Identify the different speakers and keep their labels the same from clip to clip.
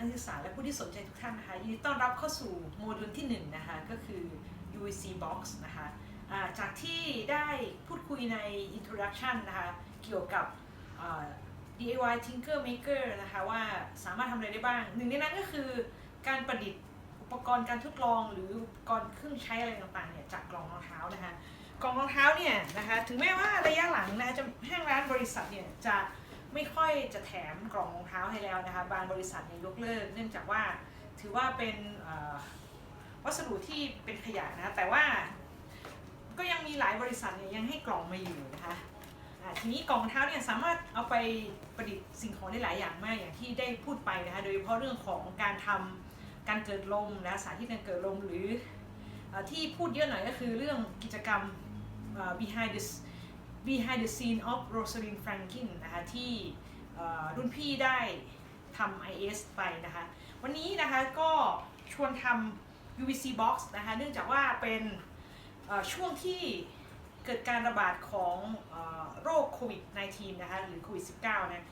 Speaker 1: นักศึกษาและผู้ที่สนใจทุกท่านนะคะยินดีต้อนรับเข้าสู่โมดูลที่1นนะคะก็คือ UVC Box นะคะอ่าจากที่ได้พูดคุยใน Introduction นะคะเกี่ยวกับ DIY Tinker Maker นะคะว่าสามารถทำอะไรได้บ้าง หนึ่งในนั้นก็คือการประดิษฐ์อุปกรณ์การทดลองหรืออุปกรณ์เครื่องใช้อะไรต่างๆเนี่ยจากกล่องรองเท้านะคะกล่องรองเท้าเนี่ยนะคะถึงแม้ว่าระยะหลังนะจะห้างร้านบริษัทเนี่ยจะ ไม่ค่อยจะแถมกล่องรองเท้าให้แล้วนะคะบางบริษัทเนี่ยยกเลิก เนื่องจากว่าถือว่าเป็นวัสดุที่เป็นขยะนะแต่ว่าก็ยังมีหลายบริษัทเนี่ยยังให้กล่องมาอยู่นะคะทีนี้กล่องเท้าเนี่ยสามารถเอาไปประดิษฐ์สิ่งของได้หลายอย่างมากอย่างที่ได้พูดไปนะคะโดยเฉพาะเรื่องของการทำการเกิดลมนะสาธิตการเกิดลมหรือที่พูดเยอะหน่อยก็คือเรื่องกิจกรรม behind the behind the scene of Rosalind Franklin นะคะที่รุ่นพี่ได้ทำ IS ไปนะคะ วันนี้นะคะก็ชวนทำ UVC box นะคะเนื่องจากว่าเป็นช่วงที่เกิดการระบาดของอโรคโควิด -19 นะคะหรือโควิด -19 นะ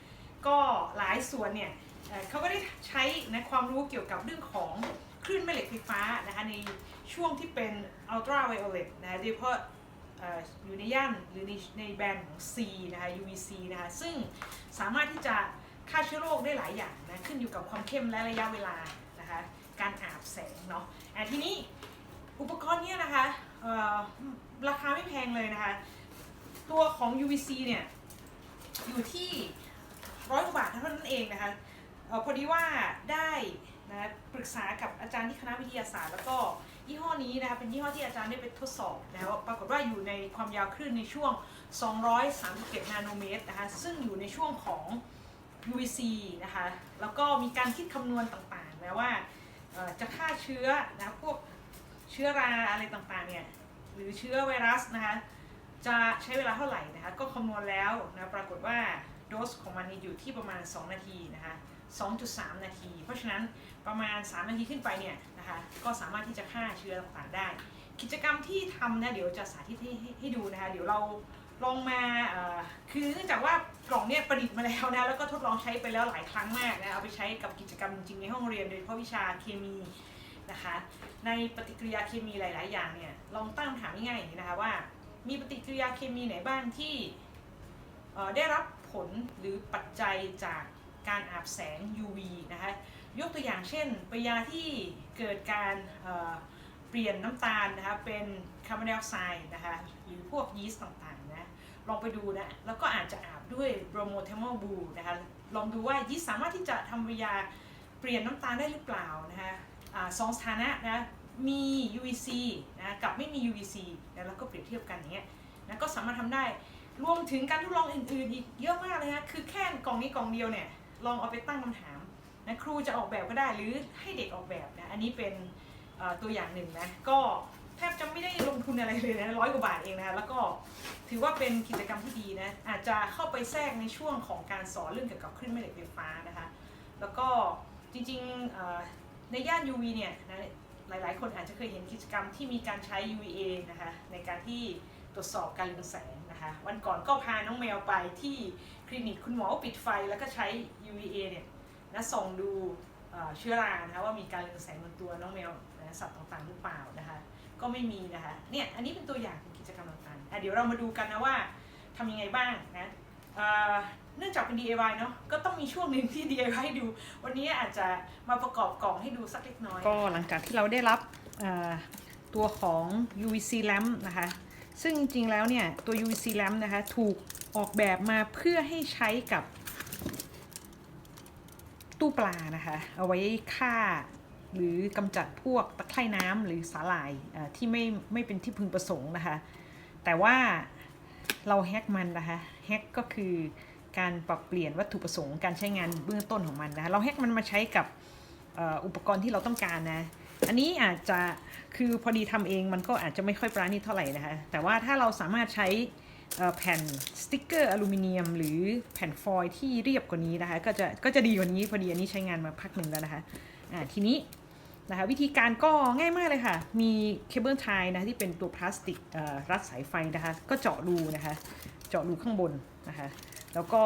Speaker 1: ก็หลายส่วนเนี่ยเขาก็ได้ใช้นะความรู้เกี่ยวกับเรื่องของคลื่นแม่เหล็กไฟฟ้านะคะในช่วงที่เป็น ultra violet นะโดยเฉพาะ อยู่ในย่านหรือในในแบรนด์ของ C นะคะ UVC นะคะซึ่งสามารถที่จะฆ่าเชื้อโรคได้หลายอย่างนะขึ้นอยู่กับความเข้มและระยะเวลานะคะการอาบแสงเนาะอะทีนี้อุปกรณ์เนี้ยนะคะราคาไม่แพงเลยนะคะ ตัวของ UVC เนี่ยอยู่ที่ร้อยกว่าบาทเท่านั้นเองนะคะออพอดีว่าได้ นะปรึกษากับอาจารย์ที่คณะวิทยาศาสตร์ แล้วก็ยี่ห้อนี้นะคะเป็นยี่ห้อที่อาจารย์ได้ไปทดสอบนะว่าปรากฏว่าอยู่ในความยาวคลื่นในช่วง 237 นาโนเมตรนะคะซึ่งอยู่ในช่วงของ UVC นะคะแล้วก็มีการคิดคำนวณต่างๆนะว่าจะฆ่าเชื้อนะพวกเชื้อราอะไรต่างๆเนี่ยหรือเชื้อไวรัสนะคะจะใช้เวลาเท่าไหร่นะคะก็คำนวณแล้วนะปรากฏว่าโดสของมันอยู่ที่ประมาณ 2 นาทีนะคะ 2.3 นาที เพราะฉะนั้นประมาณ 3 นาทีขึ้นไปเนี่ยนะคะก็สามารถที่จะฆ่าเชื้อต่างๆได้ กิจกรรมที่ทำนะเดี๋ยวจะสาธิตให้ให้ให้ดูนะคะเดี๋ยวเราลองมาคือเนื่องจากว่ากล่องเนี่ยประดิษฐ์มาแล้วนะแล้วก็ทดลองใช้ไปแล้วหลายครั้งมากนะเอาไปใช้กับกิจกรรมจริงในห้องเรียนโดยเฉพาะวิชาเคมีนะคะในปฏิกิริยาเคมีหลาย ๆ อย่างเนี่ยลองตั้งคำถามง่ายๆอย่างนี้นะคะว่า มีปฏิกิริยาเคมีไหนบ้างที่ได้รับผลหรือปัจจัยจาก การอาบแสง UV นะคะยกตัวอย่างเช่นปริยาที่เกิดการเเปลี่ยนน้ำตาลนะคะเป็นคาร์บอนไดออกไซด์นะคะหรือพวกยีสต์ต่างๆนะลองไปดูนะ แล้วก็อาจจะอาบด้วยโบรโมเทมอลบูนะคะลองดูว่ายีสต์สามารถที่จะทำปริยาเปลี่ยนน้ำตาลได้หรือเปล่านะคะอสองสถานะนะมี UVC นะกับไม่มี UVC นะแล้วก็เปรียบเทียบกันอย่างเงี้ยนะก็สามารถทำได้รวมถึงการทดลองอื่นๆอีกเยอะมากเลยนะคือแค่กล่องนี้กล่องเดียวเนี่ย ลองเอาไปตั้งคำถามนะครูจะออกแบบก็ได้หรือให้เด็กออกแบบนะอันนี้เป็นตัวอย่างหนึ่งนะก็แทบจะไม่ได้ลงทุนอะไรเลยนะร้อยกว่าบาทเองนะแล้วก็ถือว่าเป็นกิจกรรมที่ดีนะอาจจะเข้าไปแทรกในช่วงของการสอนเรื่องเกี่ยวกับคลื่นแม่เหล็กไฟฟ้านะคะ แล้วก็จริงๆในย่าน UV เนี่ยนะหลายๆ คนอาจจะเคยเห็นกิจกรรมที่มีการใช้ UVA นะคะในการที่ตรวจสอบการเรืองแสงนะคะ วันก่อนก็พาน้องแมวไปที่ คลินิกคุณหมอปิดไฟแล้วก็ใช้ UVA เนี่ยนะส่องดูเชื้อรานะคะว่ามีการเรืองแสงบนตัวน้องแมวนะสัตว์ต่างๆหรือเปล่านะคะก็ไม่มีนะคะเนี่ยอันนี้เป็นตัวอย่างของกิจกรรมต่างๆเดี๋ยวเรามาดูกันนะว่าทำยังไงบ้างนะเนื่องจากเป็น DIY เนาะก็ต้องมีช่วงหนึ่งที่ DIY ให้ดู วันนี้อาจจะมาประกอบกล่องให้ดูสักเล็กน้อย ก็หลังจากที่เราได้รับตัวของ UVC lamp นะคะ ซึ่งจริงๆแล้วเนี่ยตัว UVC lamp นะคะถูก ออกแบบมาเพื่อให้ใช้กับตู้ปลานะคะ เอาไว้ฆ่าหรือกำจัดพวกตะไคร่น้ำหรือสาหร่ายที่ไม่ไม่เป็นที่พึงประสงค์นะคะ แต่ว่าเราแฮกมันนะคะแฮกก็คือการปรับเปลี่ยนวัตถุประสงค์การใช้งานเบื้องต้นของมันนะคะเราแฮกมันมาใช้กับอุปกรณ์ที่เราต้องการนะอันนี้อาจจะคือพอดีทำเองมันก็อาจจะไม่ค่อยปราณีตเท่าไหร่นะคะแต่ว่าถ้าเราสามารถใช้ แผ่นสติกเกอร์อลูมิเนียม หรือแผ่นฟอยล์ที่เรียบกว่านี้นะคะ ก็จะก็จะดีกว่านี้พอดีอันนี้ใช้งานมาพักหนึ่งแล้วนะคะอ่าทีนี้นะคะวิธีการก็ง่ายมากเลยค่ะ มีเคเบิลไทนะที่เป็นตัวพลาสติกอ่อรัดสายไฟนะคะ ก็เจาะรูนะคะ เจาะรูข้างบนนะคะ แล้วก็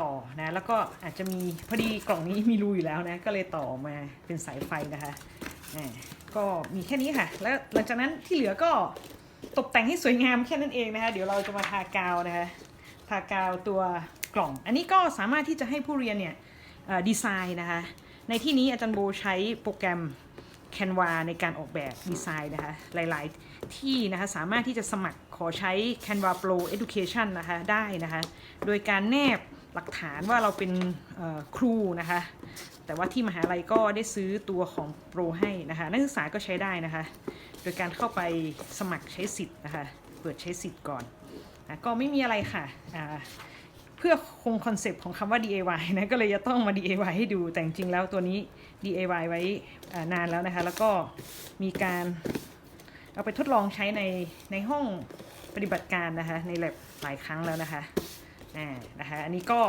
Speaker 1: ต่อนะ แล้วก็อาจจะมีพอดีกล่องนี้มีรูอยู่แล้วนะ ก็เลยต่อมาเป็นสายไฟนะคะ อ่า ก็มีแค่นี้ค่ะ แล้วหลังจากนั้นที่เหลือก็ ตกแต่งให้สวยงามแค่นั้นเองนะคะเดี๋ยวเราจะมาทากาวนะคะทากาวตัวกล่อง อันนี้ก็สามารถที่จะให้ผู้เรียนเนี่ยดีไซน์นะคะในที่นี้อาจารย์โบใช้โปรแกรม Canva ในการออกแบบดีไซน์นะคะหลายๆ ที่นะคะสามารถที่จะสมัครขอใช้ Canva Pro Education นะคะได้นะคะโดยการแนบหลักฐานว่าเราเป็นครูนะคะแต่ว่าที่มหาลัยก็ได้ซื้อตัวของโปรให้นะคะนักศึกษาก็ใช้ได้นะคะ ดยการเข้าไปสมัครใช้สิทธิ์นะคะ เปิดใช้สิทธิ์ก่อนนะก็ไม่มีอะไรค่ะเพื่อคงคอนเซปต์ของคำว่า DIY นะก็เลยจะต้องมา DIY ให้ดูแต่จริงแล้วตัวนี้ DIY ไว้นานแล้วนะคะ แล้วก็มีการเอาไปทดลองใช้ในในห้องปฏิบัติการนะคะ ใน lab หลายครั้งแล้วนะคะอ่านะคะอันนี้ก็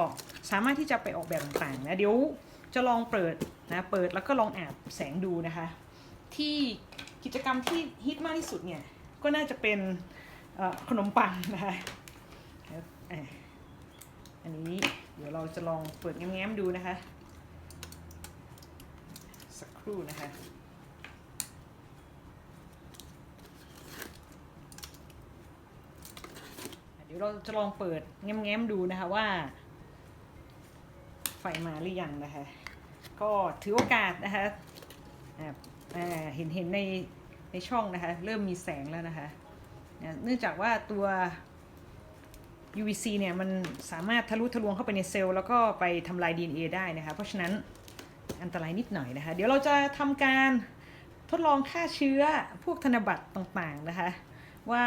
Speaker 1: สามารถที่จะไปออกแบบต่างๆนะเดี๋ยวจะลองเปิดนะเปิดแล้วก็ลองอาบแสงดูนะคะ ที่ กิจกรรมที่ฮิตมากที่สุดเนี่ยก็น่าจะเป็นขนมปังนะคะอันนี้เดี๋ยวเราจะลองเปิดแง้มๆดูนะคะ สักครู่นะคะเดี๋ยวเราจะลองเปิดแง้มๆดูนะคะว่า ไฟมาหรือยังนะคะ ก็ถือโอกาสนะคะ เห็นเห็นในในช่องนะคะเริ่มมีแสงแล้วนะคะนะเนื่องจากว่าตัว UVC เนี่ยมันสามารถทะลุทะลวงเข้าไปในเซลล์แล้วก็ไปทำลาย DNA ได้นะคะ เพราะฉะนั้นอันตรายนิดหน่อยนะคะ เดี๋ยวเราจะทำการทดลองฆ่าเชื้อพวกธนบัตรต่างๆนะคะ ว่า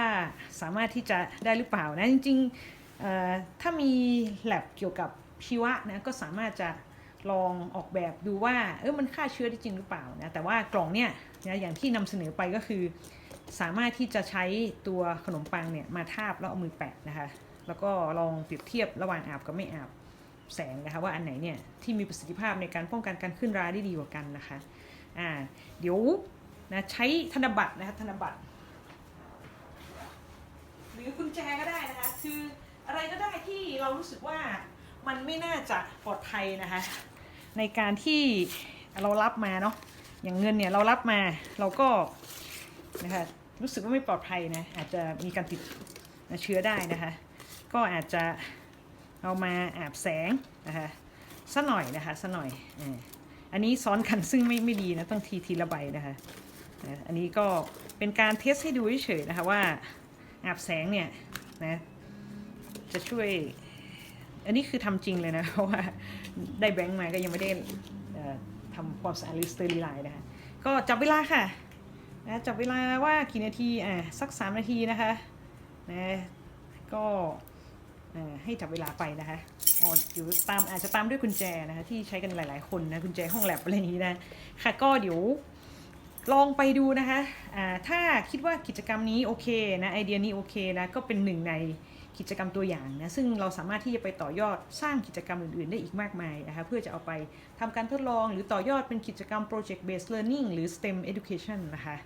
Speaker 1: สามารถที่จะได้หรือเปล่านะ จริงๆถ้ามีแลบเกี่ยวกับชีวะนะก็สามารถจะ ลองออกแบบดูว่าเออมันฆ่าเชื้อได้จริงหรือเปล่านะแต่ว่ากล่องเนี่ยนะอย่างที่นำเสนอไปก็คือ สามารถที่จะใช้ตัวขนมปังเนี่ยมาทาบแล้วเอามือแปะนะคะแล้วก็ลองเปรียบเทียบระหว่างอาบกับไม่อาบแสงนะคะว่าอันไหนเนี่ยที่มีประสิทธิภาพในการป้องกันการขึ้นราได้ดีกว่ากันนะคะอ่าเดี๋ยวนะใช้ธนบัตรนะคะธนบัตร หรือกุญแจก็ได้นะคะคืออะไรก็ได้ที่เรารู้สึกว่ามันไม่น่าจะปลอดภัยนะคะ ในการที่เรารับมาเนาะอย่างเงินเนี่ยเรารับมาเราก็นะคะรู้สึกว่าไม่ปลอดภัยนะอาจจะมีการติดเชื้อได้นะคะ ก็อาจจะเอามาอาบแสงนะคะสัหน่อยนะคะสัหน่อยอันนี้ซ้อนกันซึ่งไม่ไม่ดีนะต้องทีทีละใบนะคะนะอันนี้ก็เป็นการเทสให้ดูเฉยๆนะคะว่าอาบแสงเนี่ยนะจะช่วย อันนี้คือทำจริงเลยนะ เพราะว่าได้แบงค์มาก็ยังไม่ได้ทำความสะอาดหรือสเตอริไลน์นะคะ ก็จับเวลาค่ะนะจับเวลาว่ากี่นาทีอะสัก 3 นาทีนะคะนะก็ให้จับเวลาไปนะคะอ๋ออยู่ตามอาจจะตามด้วยกุญแจนะคะที่ใช้กันหลาย ๆ คนนะกุญแจห้องแลบอะไรอย่างนี้นะค่ะก็เดี๋ยวลองไปดูนะคะอ่าถ้าคิดว่ากิจกรรมนี้โอเคนะไอเดียนี้โอเคนะก็เป็นหนึ่งใน กิจกรรมตัวอย่างนะซึ่งเราสามารถที่จะไปต่อยอดสร้างกิจกรรมอื่นๆ ได้อีกมากมายนะคะเพื่อจะเอาไปทำการทดลองหรือต่อยอดเป็นกิจกรรม project based learning หรือ STEM education นะคะ